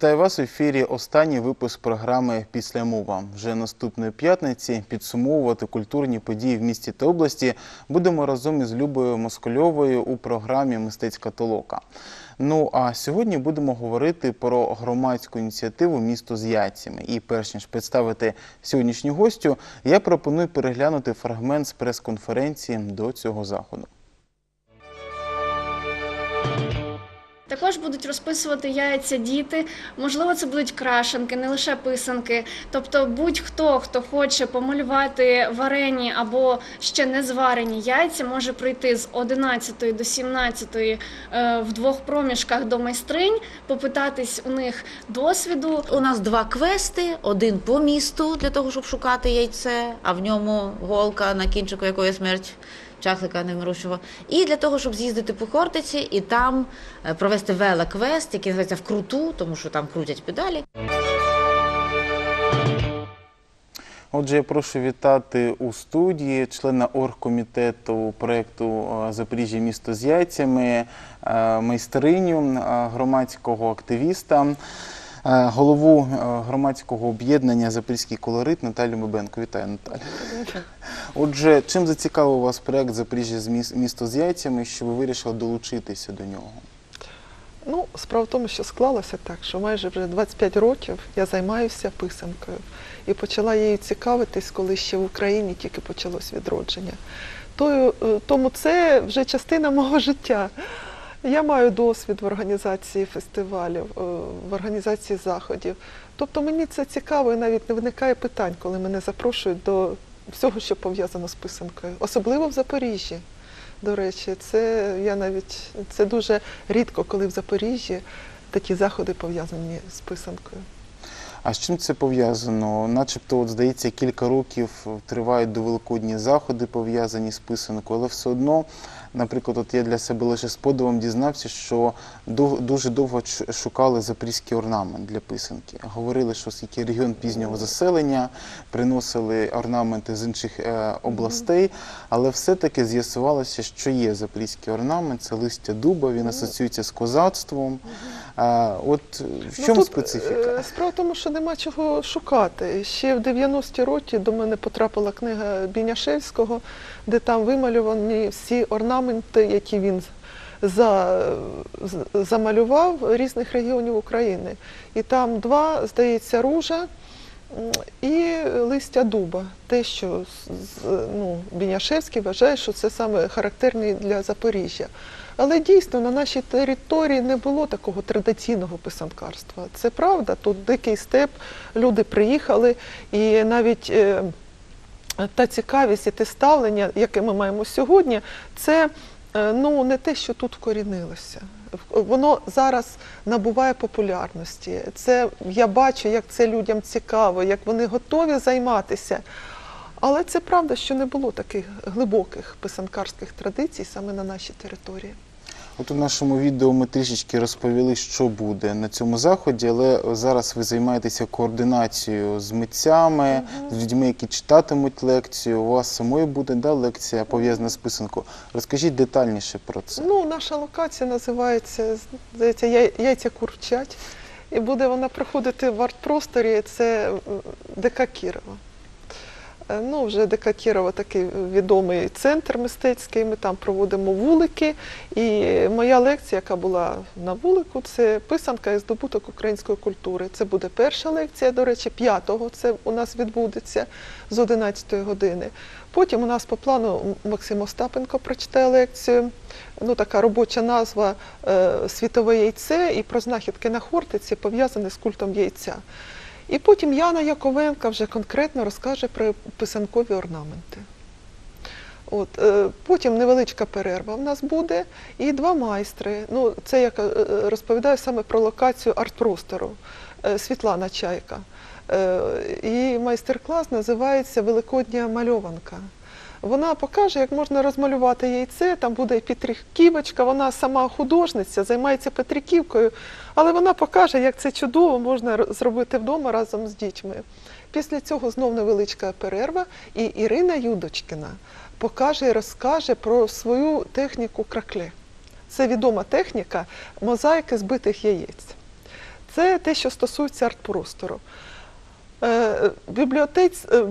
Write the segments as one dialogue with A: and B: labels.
A: Вітаю вас у ефірі. Останній випуск програми Після мова. Вже наступної п'ятниці підсумовувати культурні події в місті та області будемо разом із Любою Москальовою у програмі Мистецька толока. Ну а сьогодні будемо говорити про громадську ініціативу Місто з яйцями. І перш ніж представити сьогоднішню гостю, я пропоную переглянути фрагмент з прес-конференції до цього заходу.
B: Також будуть розписувати яйця діти. Можливо, це будуть крашенки, не лише писанки. Тобто, будь-хто, хто хоче помалювати варені або ще не зварені яйця, може прийти з 11 до 17 е, в двох проміжках до майстринь, попитатись у них досвіду.
C: У нас два квести: один по місту для того, щоб шукати яйце, а в ньому голка на кінчику якої смерть чахлика невмирущого. І для того, щоб з'їздити по Хортиці і там е, провести велоквест, який називається вкруту, тому що там крутять педалі.
A: Отже, я прошу вітати у студії члена оргкомітету проєкту е, Запоріжжя місто з яйцями, е, майстриню громадського активіста, голову е, громадського об'єднання Запорізький колорит Наталю Мибенко. Вітаю, Наталю. Отже, чим зацікавив вас проєкт Запоріжжя з міс- місто з яйцями, що ви вирішили долучитися до нього?
D: Ну, справа в тому, що склалося так, що майже вже 25 років я займаюся писанкою і почала її цікавитись, коли ще в Україні тільки почалось відродження. Е, Тому це вже частина мого життя. Я маю досвід в організації фестивалів, е, в організації заходів. Тобто мені це цікаво і навіть не виникає питань, коли мене запрошують до всього, що пов'язано з писанкою, особливо в Запоріжжі. До речі, це я навіть це дуже рідко, коли в Запоріжжі такі заходи пов'язані з писанкою.
A: А з чим це пов'язано? Начебто, от здається, кілька років тривають до великодні заходи, пов'язані з писанкою, але все одно, наприклад, от я для себе лише з подивом дізнався, що дуже довго шукали запорізький орнамент для писанки. Говорили, що оскільки регіон пізнього заселення, приносили орнаменти з інших е, областей, але все-таки з'ясувалося, що є запорізький орнамент, це листя дуба, він асоціюється з козацтвом. От в
D: Ну,
A: чому
D: тут,
A: специфіка?
D: е, Справа в тому, що нема чого шукати. Ще в 90-ті роки до мене потрапила книга Біняшевського, де там вималювані всі орнаменти, які він за, замалював різних регіонів України. І там два, здається, ружа. І листя дуба, те, що ну, Біняшевський вважає, що це саме характерний для Запоріжжя. Але дійсно на нашій території не було такого традиційного писанкарства. Це правда, тут дикий степ, люди приїхали, і навіть е, та цікавість і те ставлення, яке ми маємо сьогодні, це е, ну, не те, що тут вкорінилося. Воно зараз набуває популярності. Це я бачу, як це людям цікаво, як вони готові займатися. Але це правда, що не було таких глибоких писанкарських традицій саме на нашій території.
A: От у нашому відео ми трішечки розповіли, що буде на цьому заході, але зараз ви займаєтеся координацією з митцями, з людьми, які читатимуть лекцію. У вас самої буде да, лекція пов'язана з писанкою. Розкажіть детальніше про це.
D: Ну, наша локація називається здається, «Яй- яйця курчать. І буде вона проходити в арт-просторі. Це ДК Кірова. Е, Ну, вже ДК Кірова такий відомий центр мистецький. Ми там проводимо вулики. І моя лекція, яка була на вулику, це писанка і здобуток української культури. Це буде перша лекція, до речі, п'ятого це у нас відбудеться з 11-ї години. Потім у нас по плану Максим Остапенко прочитає лекцію. Ну, така робоча назва е, Світове яйце і про знахідки на Хортиці пов'язані з культом яйця. І потім Яна Яковенка вже конкретно розкаже про писанкові орнаменти. От, е, потім невеличка перерва в нас буде, і два майстри. Ну, це я е, розповідаю саме про локацію арт-простору Е, Світлана Чайка. Її майстер-клас називається Великодня мальованка. Вона покаже, як можна розмалювати яйце, там буде Петриківочка, вона сама художниця, займається Петриківкою, але вона покаже, як це чудово можна зробити вдома разом з дітьми. Після цього знов невеличка перерва, і Ірина Юдочкіна покаже і розкаже про свою техніку кракле. Це відома техніка мозаїки збитих яєць. Це те, що стосується арт-простору. Е, е,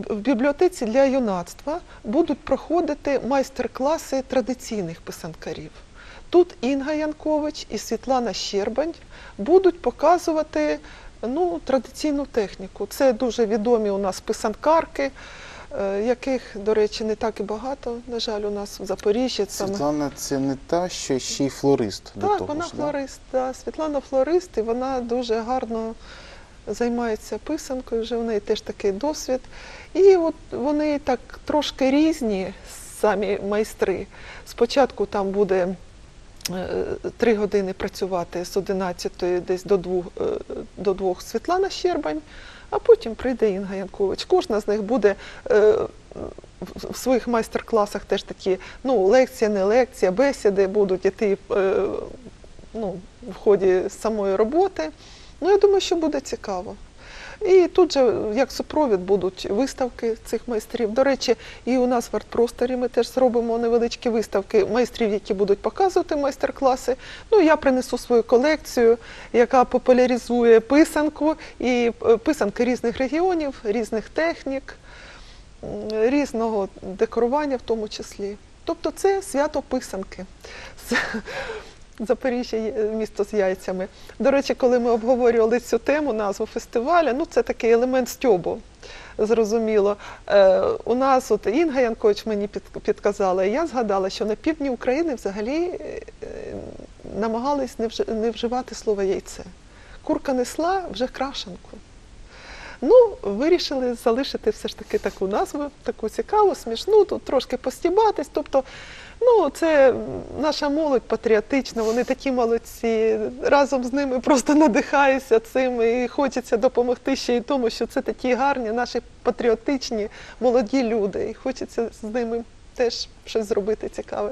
D: в бібліотеці для юнацтва будуть проходити майстер-класи традиційних писанкарів. Тут Інга Янкович і Світлана Щербань будуть показувати ну, традиційну техніку. Це дуже відомі у нас писанкарки, е, яких, до речі, не так і багато, на жаль, у нас в Запоріжжі.
A: Світлана це не та, що ще й флорист до
D: Так,
A: того
D: вона
A: ж,
D: флорист. Да. Світлана флорист, і вона дуже гарно займається писанкою, вже в неї теж такий досвід. І от вони так трошки різні, самі майстри. Спочатку там буде три години працювати з 11 десь до двох, е, до двох Світлана Щербань, а потім прийде Інга Янкович. Кожна з них буде е, в- своїх майстер-класах теж такі, ну, лекція, не лекція, бесіди будуть іти е, ну, в ході самої роботи. Ну, я думаю, що буде цікаво. І тут же, як супровід, будуть виставки цих майстрів. До речі, і у нас в арт-просторі ми теж зробимо невеличкі виставки майстрів, які будуть показувати майстер-класи. Ну, я принесу свою колекцію, яка популяризує писанку і е, писанки різних регіонів, різних технік, різного декорування в тому числі. Тобто це свято писанки. Запоріжжя є- місто з яйцями. До речі, коли ми обговорювали цю тему, назву фестивалю, ну це такий елемент стьобу. Зрозуміло. Е, у нас от Інга Янкович мені під, підказала, і я згадала, що на півдні України взагалі е, е, намагались не, вж, не вживати слово яйце. Курка несла вже крашенку. Ну, вирішили залишити все ж таки таку назву, таку цікаву, смішну, тут трошки постібатись. Тобто, ну, це наша молодь патріотична, вони такі молодці. Разом з ними просто надихаюся цим і хочеться допомогти ще й тому, що це такі гарні, наші патріотичні молоді люди. І хочеться з ними теж щось зробити цікаве.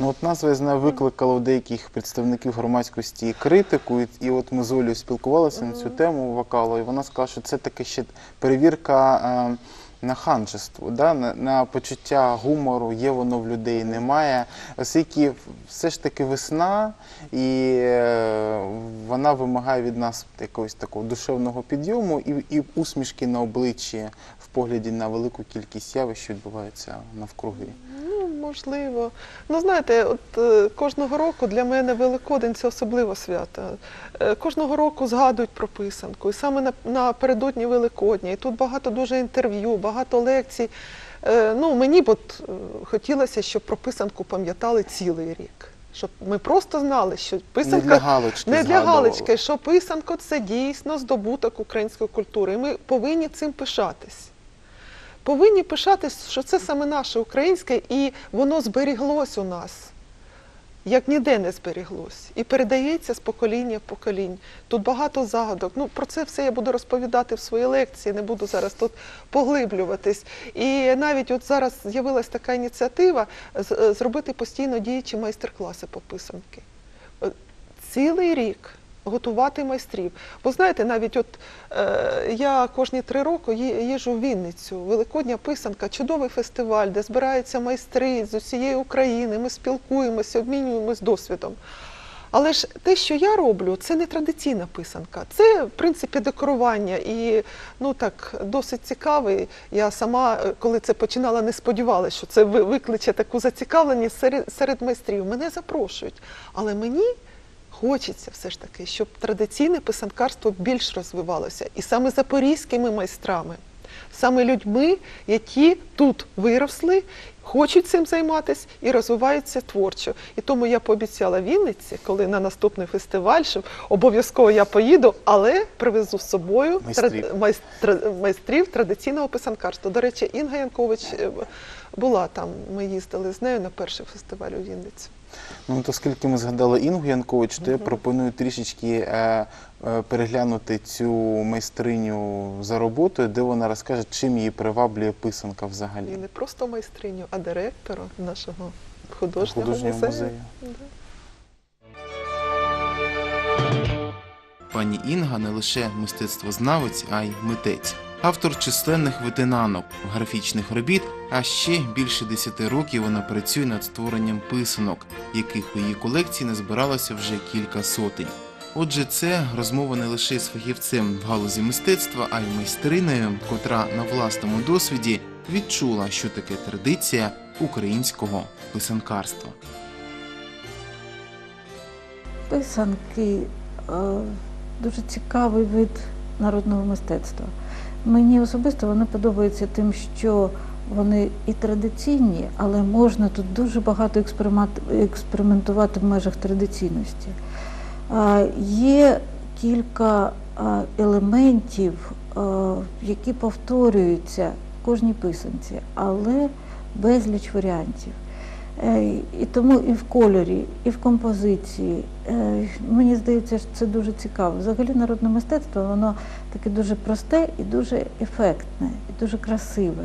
A: Ну, от назва я знаю, викликала у деяких представників громадськості критику, і, і от ми з Олею спілкувалися на цю тему вокалу, і вона сказала, що це таки ще перевірка е, на ханжество, да? на, на почуття гумору, є воно в людей, немає. Оскільки все ж таки весна, і е, вона вимагає від нас якогось такого душевного підйому і, і усмішки на обличчі в погляді на велику кількість явищ, що відбуваються навкруги.
D: Можливо. Ну, знаєте, от е, кожного року для мене Великодень це особливе свято. Е, кожного року згадують про писанку. І саме на, напередодні Великодня. І тут багато дуже інтерв'ю, багато лекцій. Е, ну, мені б от хотілося, щоб про писанку пам'ятали цілий рік. Щоб ми просто знали, що писанка
A: Не для галочки
D: не для галочки, що писанко це дійсно здобуток української культури. І ми повинні цим пишатись. Повинні пишатись, що це саме наше українське, і воно зберіглось у нас, як ніде не зберіглось. І передається з покоління в поколінь. Тут багато загадок. Ну, про це все я буду розповідати в своїй лекції, не буду зараз тут поглиблюватись. І навіть от зараз з'явилась така ініціатива е, зробити постійно діючі майстер-класи по писанки. Е, Цілий рік готувати майстрів. Бо знаєте, навіть от е, я кожні три роки ї- їжджу в Вінницю. Великодня писанка, чудовий фестиваль, де збираються майстри з усієї України. Ми спілкуємося, обмінюємось досвідом. Але ж те, що я роблю, це не традиційна писанка. Це, в принципі, декорування. І ну так досить цікавий. Я сама, е, коли це починала, не сподівалася, що це викличе таку зацікавленість серед, серед майстрів. Мене запрошують. Але мені хочеться все ж таки, щоб традиційне писанкарство більш розвивалося. І саме запорізькими майстрами, саме людьми, які тут виросли, хочуть цим займатися і розвиваються творчо. І тому я пообіцяла Вінниці, коли на наступний фестиваль, що обов'язково я поїду, але привезу з собою
A: Майстрів.
D: тра- майстра- майстрів традиційного писанкарства. До речі, Інга Янкович е, була там. Ми їздили з нею на перший фестиваль у Вінниці.
A: Ну, от оскільки ми згадали Інгу Янкович, то я пропоную трішечки е, е, переглянути цю майстриню за роботою, де вона розкаже, чим її приваблює писанка взагалі.
D: І не просто майстриню, а директора нашого художнього,
A: Художнього
D: музею.
A: музею.
D: Да.
A: Пані Інга не лише мистецтвознавець, а й митець. Автор численних витинанок, графічних робіт, а ще більше 10 років вона працює над створенням писанок, яких у її колекції назбиралося вже кілька сотень. Отже, це розмова не лише з фахівцем в галузі мистецтва, а й майстриною, котра на власному досвіді відчула, що таке традиція українського писанкарства.
E: Писанки е, дуже цікавий вид народного мистецтва. Мені особисто вони подобаються тим, що вони і традиційні, але можна тут дуже багато експериментувати в межах традиційності. Є кілька елементів, які повторюються в кожній писанці, але безліч варіантів. Е, І тому і в кольорі, і в композиції. Е, Мені здається, що це дуже цікаво. Взагалі народне мистецтво, воно таке дуже просте і дуже ефектне, і дуже красиве.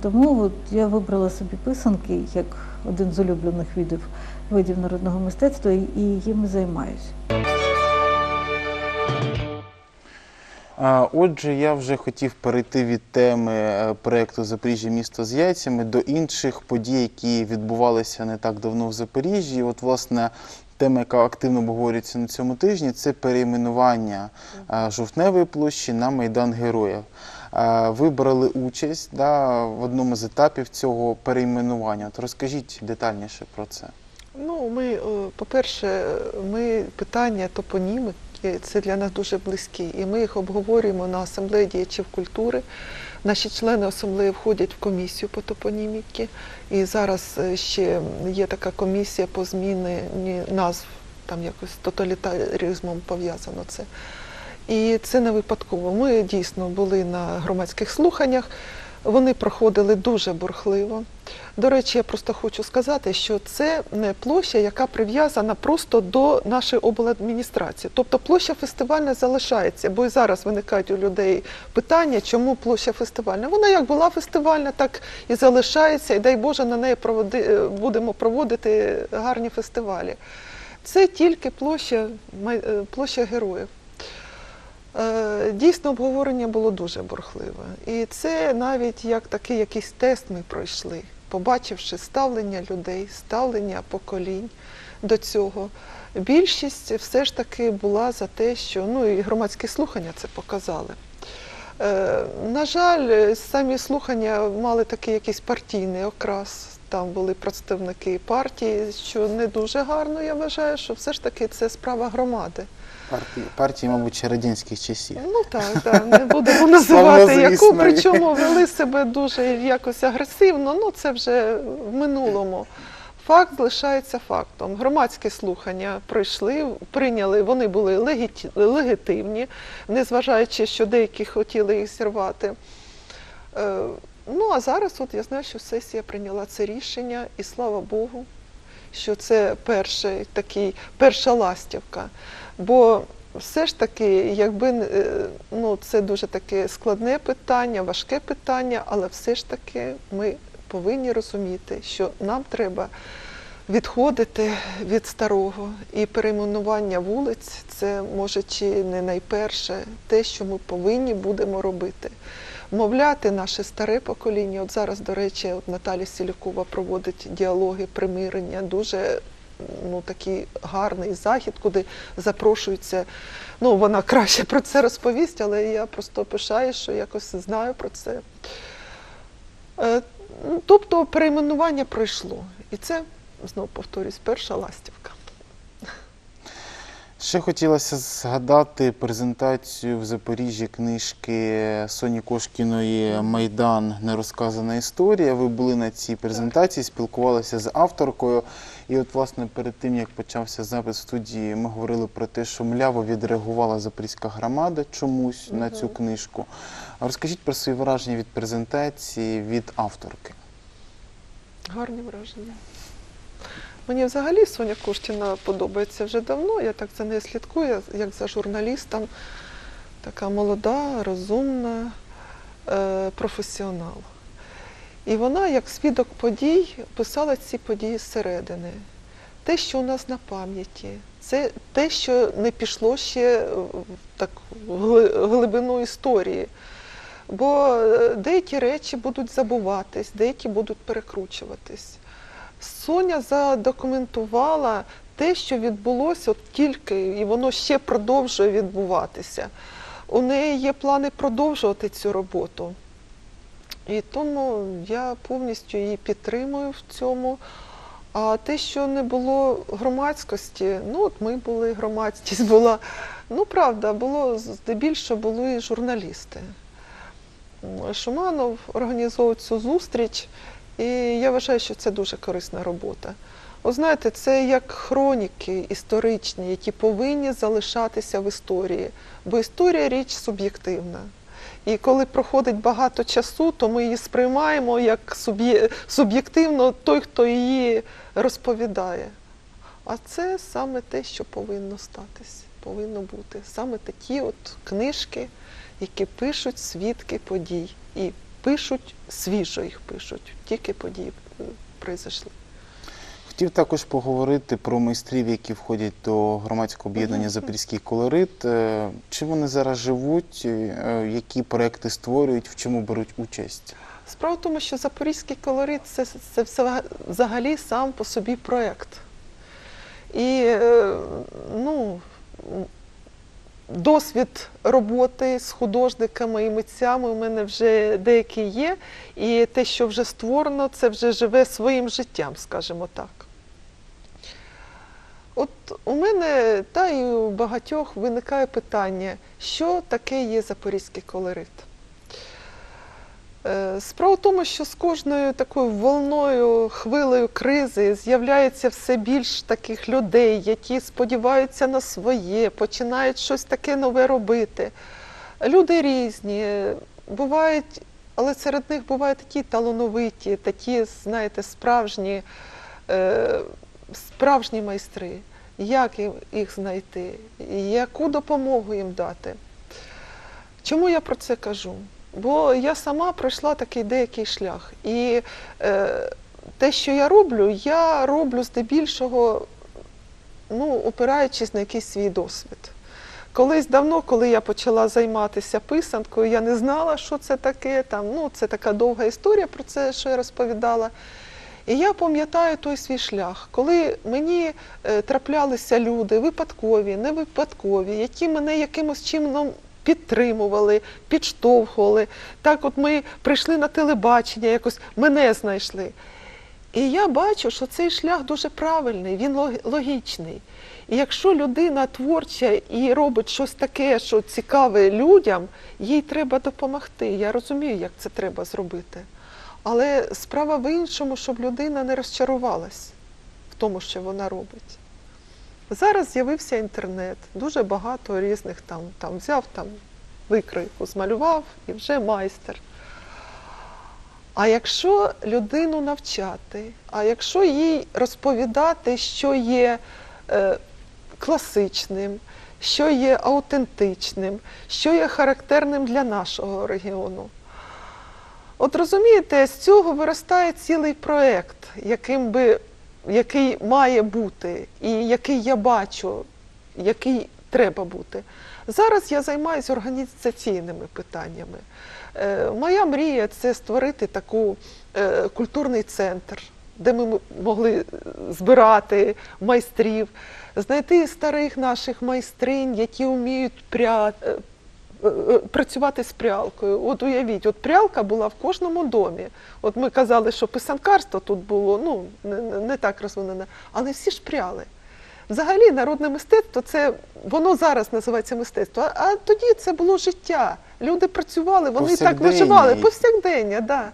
E: Тому от я вибрала собі писанки як один з улюблених видів, видів народного мистецтва і їм займаюся.
A: Отже, я вже хотів перейти від теми е, проекту Запоріжжя місто з яйцями до інших подій, які відбувалися не так давно в Запоріжжі. От, власне, тема, яка активно обговорюється на цьому тижні, це перейменування е, жовтневої площі на Майдан Героїв. Е, Ви брали участь да, в одному з етапів цього перейменування. От розкажіть детальніше про це.
D: Ну, ми, по-перше, ми питання топонімики, це для нас дуже близькі. І ми їх обговорюємо на асамблеї діячів культури. Наші члени асамблеї входять в комісію по топоніміки. І зараз е, ще є така комісія по зміні назв, там якось з тоталітаризмом пов'язано це. І це не випадково. Ми дійсно були на громадських слуханнях. Вони проходили дуже бурхливо. До речі, я просто хочу сказати, що це не площа, яка прив'язана просто до нашої обладміністрації. Тобто площа фестивальна залишається, бо і зараз виникають у людей питання, чому площа фестивальна. Вона як була фестивальна, так і залишається, і дай Боже, на неї проводи, е, будемо проводити гарні фестивалі. Це тільки площа, е, площа героїв. Е, Дійсно, обговорення було дуже бурхливе. І це навіть як такий якийсь тест ми пройшли, побачивши ставлення людей, ставлення поколінь до цього. Більшість все ж таки була за те, що ну і громадські слухання це показали. Е, На жаль, самі слухання мали такий якийсь партійний окрас. Там були представники партії, що не дуже гарно. Я вважаю, що все ж таки це справа громади.
A: Партії, партії мабуть, радянських часів.
D: Ну так, так, не будемо називати яку, причому вели себе дуже якось агресивно, ну це вже в минулому. Факт залишається фактом. Громадські слухання пройшли, прийняли, вони були легіті- легітимні, незважаючи, що деякі хотіли їх зірвати. Е, Ну а зараз от я знаю, що сесія прийняла це рішення, і слава Богу, що це перший такий, перша ластівка. Бо все ж таки, якби е, ну, це дуже таке складне питання, важке питання, але все ж таки ми повинні розуміти, що нам треба відходити від старого і перейменування вулиць це може чи не найперше те, що ми повинні будемо робити. Мовляти наше старе покоління. От зараз, до речі, от Наталя Сілякова проводить діалоги примирення, дуже ну, такий гарний захід, куди запрошуються. Ну, вона краще про це розповість, але я просто пишаю, що якось знаю про це. Е, Тобто перейменування пройшло. І це, знову повторюсь, перша ластівка.
A: Ще хотілося згадати презентацію в Запоріжжі книжки Соні Кошкіної Майдан Нерозказана історія. Ви були на цій презентації, спілкувалися з авторкою. І от, власне, перед тим як почався запис в студії, ми говорили про те, що мляво відреагувала запорізька громада чомусь на цю книжку. Розкажіть про свої враження від презентації від авторки.
D: Гарні враження. Мені взагалі Соня Коштіна подобається вже давно. Я так за нею слідкую, як за журналістом. Така молода, розумна, е, професіонал. І вона, як свідок подій, писала ці події зсередини. Те, що у нас на пам'яті, це те, що не пішло ще в глибину історії. Бо е, деякі речі будуть забуватись, деякі будуть перекручуватись. Соня задокументувала те, що відбулося от тільки, і воно ще продовжує відбуватися. У неї є плани продовжувати цю роботу. І тому я повністю її підтримую в цьому. А те, що не було громадськості, ну от ми були, громадськість була. Ну, правда, було здебільшого були журналісти. Шуманов організовував цю зустріч, і я вважаю, що це дуже корисна робота. Ви знаєте, це як хроніки історичні, які повинні залишатися в історії, бо історія річ суб'єктивна. І коли проходить багато часу, то ми її сприймаємо як суб'єктивно той, хто її розповідає. А це саме те, що повинно статись, повинно бути. Саме такі от книжки, які пишуть свідки подій. І пишуть свіжо їх пишуть, тільки події произошли.
A: Хотів також поговорити про майстрів, які входять до громадського об'єднання Запорізький колорит. Е, Чи вони зараз живуть, е, які проекти створюють, в чому беруть участь?
D: Справа в тому, що Запорізький колорит це, це все взагалі сам по собі проєкт. І е, ну, досвід роботи з художниками і митцями у мене вже деякий є. І те, що вже створено, це вже живе своїм життям, скажімо так. От у мене та і у багатьох виникає питання, що таке є запорізький колорит. Е, Справа в тому, що з кожною такою волною, хвилею кризи з'являється все більш таких людей, які сподіваються на своє, починають щось таке нове робити. Люди різні, бувають, але серед них бувають такі талановиті, такі, знаєте, справжні, е, справжні майстри. Як їх знайти? Яку допомогу їм дати? Чому я про це кажу? Бо я сама пройшла такий деякий шлях. І е, те, що я роблю, я роблю здебільшого, ну, опираючись на якийсь свій досвід. Колись давно, коли я почала займатися писанкою, я не знала, що це таке. Там, ну, це така довга історія про це, що я розповідала. І я пам'ятаю той свій шлях, коли мені е, траплялися люди, випадкові, не випадкові, які мене якимось чином підтримували, підштовхували. Так, от ми прийшли на телебачення, якось мене знайшли. І я бачу, що цей шлях дуже правильний, він логічний. І якщо людина творча і робить щось таке, що цікаве людям, їй треба допомогти. Я розумію, як це треба зробити. Але справа в іншому, щоб людина не розчарувалась в тому, що вона робить. Зараз з'явився інтернет, дуже багато різних там, там взяв там викройку, змалював і вже майстер. А якщо людину навчати, а якщо їй розповідати, що є е, класичним, що є аутентичним, що є характерним для нашого регіону. От розумієте, з цього виростає цілий проєкт, яким би, який має бути, і який я бачу, який треба бути. Зараз я займаюся організаційними питаннями. Е, моя мрія це створити таку е, культурний центр, де ми могли збирати майстрів, знайти старих наших майстринь, які вміють пря... е, е, працювати з прялкою. От уявіть, от прялка була в кожному домі. От ми казали, що писанкарство тут було ну, не, не- не так розвинене, але всі ж пряли. Взагалі, народне мистецтво це воно зараз називається мистецтво, а, а тоді це було життя. Люди працювали, вони так виживали, повсякдення, да.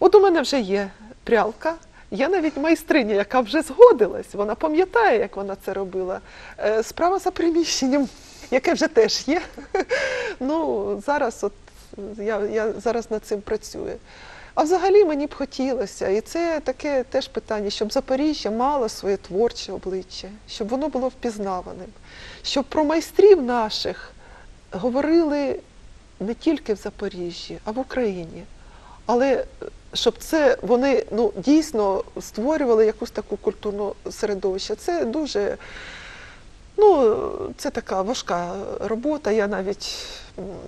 D: От у мене вже є прялка. Я навіть майстриня, яка вже згодилась, вона пам'ятає, як вона це робила. Е, Справа за приміщенням, яке вже теж є. Ну, зараз от я, я зараз над цим працюю. А взагалі мені б хотілося, і це таке теж питання, щоб Запоріжжя мало своє творче обличчя, щоб воно було впізнаваним, щоб про майстрів наших говорили не тільки в Запоріжжі, а в Україні. Але е, щоб це вони ну, дійсно створювали якусь таку культурну середовище, це дуже Ну, це така важка робота. Я навіть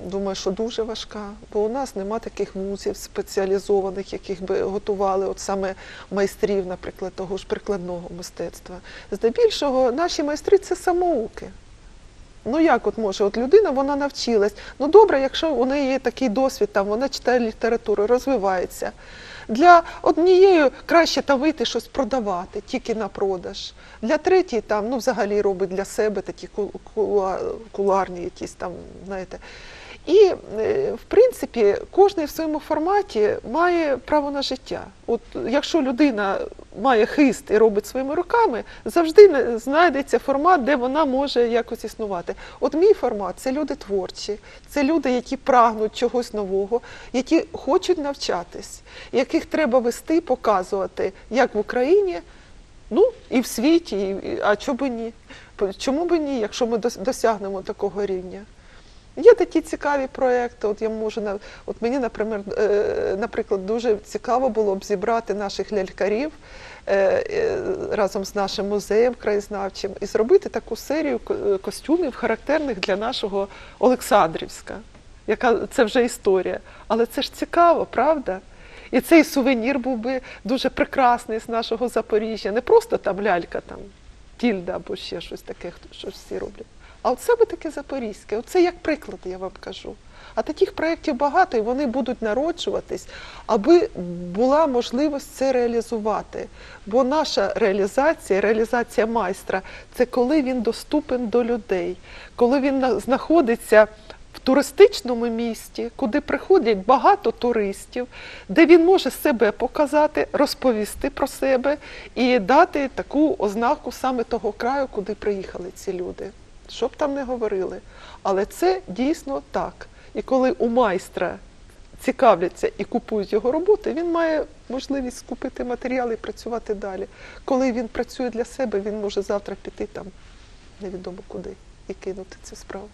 D: думаю, що дуже важка, бо у нас нема таких музів спеціалізованих, яких би готували от саме майстрів, наприклад, того ж прикладного мистецтва. Здебільшого наші майстри це самоуки. Ну як от може, от людина вона навчилась. Ну добре, якщо у неї є такий досвід, там вона читає літературу, розвивається. Для однієї краще там вийти щось продавати, тільки на продаж. Для третьої там ну взагалі робить для себе такі кулуарні якісь там, знаєте. І, е, в принципі, кожен в своєму форматі має право на життя. От якщо людина має хист і робить своїми руками, завжди знайдеться формат, де вона може якось існувати. От мій формат це люди творчі, це люди, які прагнуть чогось нового, які хочуть навчатись, яких треба вести, показувати, як в Україні, ну і в світі, а чому би ні? Чому би ні, якщо ми дос- досягнемо такого рівня? Є такі цікаві проекти. От я можу от мені, наприклад, е, наприклад, дуже цікаво було б зібрати наших лялькарів е, е, разом з нашим музеєм краєзнавчим і зробити таку серію костюмів, характерних для нашого Олександрівська, яка це вже історія. Але це ж цікаво, правда? І цей сувенір був би дуже прекрасний з нашого Запоріжжя. Не просто там лялька, там тільда або ще щось таке, що всі роблять. А от саме таке запорізьке, оце як приклад, я вам кажу. А таких проєктів багато, і вони будуть народжуватись, аби була можливість це реалізувати. Бо наша реалізація, реалізація майстра це коли він доступен до людей, коли він знаходиться в туристичному місті, куди приходять багато туристів, де він може себе показати, розповісти про себе і дати таку ознаку саме того краю, куди приїхали ці люди. Що б там не говорили. Але це дійсно так. І коли у майстра цікавляться і купують його роботи, він має можливість купити матеріали і працювати далі. Коли він працює для себе, він може завтра піти там невідомо куди і кинути цю справу.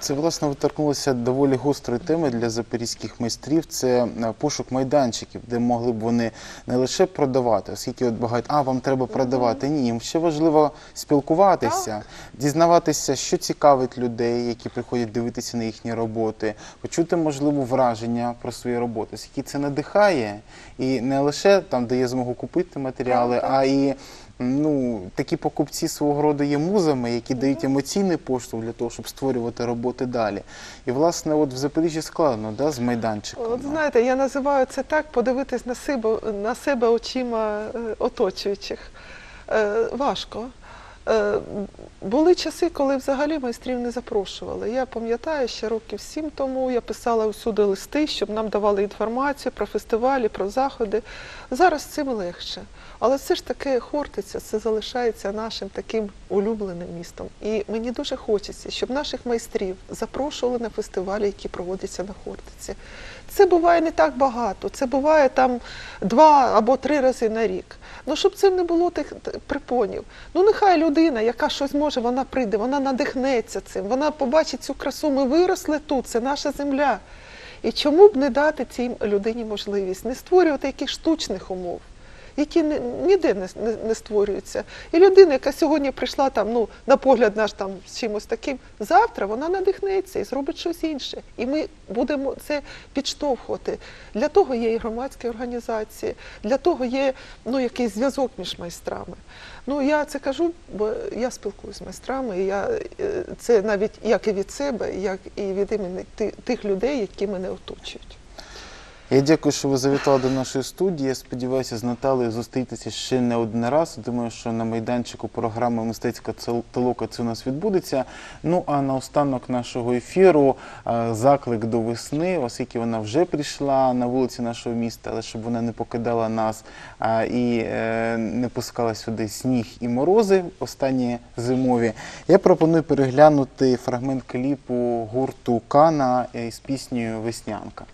A: Це власне ви торкнулися доволі гострої теми для запорізьких майстрів. Це е, пошук майданчиків, де могли б вони не лише продавати, оскільки от багато, а вам треба продавати. Ні, їм ще важливо спілкуватися, дізнаватися, що цікавить людей, які приходять дивитися на їхні роботи, почути можливо враження про свої роботи, оскільки це надихає і не лише там дає змогу купити матеріали, а і ну, такі покупці свого роду є музами, які дають емоційний поштовх для того, щоб створювати роботи далі. І, власне, от в Запоріжжі складно да, з майданчиком.
D: От знаєте, я називаю це так, подивитись на себе, на себе очима е, оточуючих. Е, важко. Е, були часи, коли взагалі майстрів не запрошували. Я пам'ятаю, ще років сім тому я писала усюди листи, щоб нам давали інформацію про фестивалі, про заходи. Зараз цим легше. Але все ж таки Хортиця це залишається нашим таким улюбленим містом. І мені дуже хочеться, щоб наших майстрів запрошували на фестивалі, які проводяться на Хортиці. Це буває не так багато, це буває там два або три рази на рік. Ну, щоб це не було тих припонів. Ну, нехай людина, яка щось може, вона прийде, вона надихнеться цим, вона побачить цю красу. Ми виросли тут, це наша земля. І чому б не дати цій людині можливість, не створювати якихось штучних умов, які ні- ніде не, не, не створюються. І людина, яка сьогодні прийшла там, ну, на погляд наш там з чимось таким, завтра вона надихнеться і зробить щось інше. І ми будемо це підштовхувати. Для того є і громадські організації, для того є ну, якийсь зв'язок між майстрами. Ну, я це кажу, бо я спілкуюся з майстрами, і я, е, це навіть як і від себе, як і від імені ти- тих людей, які мене оточують.
A: Я дякую, що ви завітали до нашої студії. Я сподіваюся, з Наталею зустрітися ще не один раз. Думаю, що на майданчику програми Мистецька толока це у нас відбудеться. Ну а на останок нашого ефіру е, заклик до весни, оскільки вона вже прийшла на вулиці нашого міста, але щоб вона не покидала нас і е, не пускала сюди сніг і морози останні зимові. Я пропоную переглянути фрагмент кліпу гурту Кана із піснею Веснянка.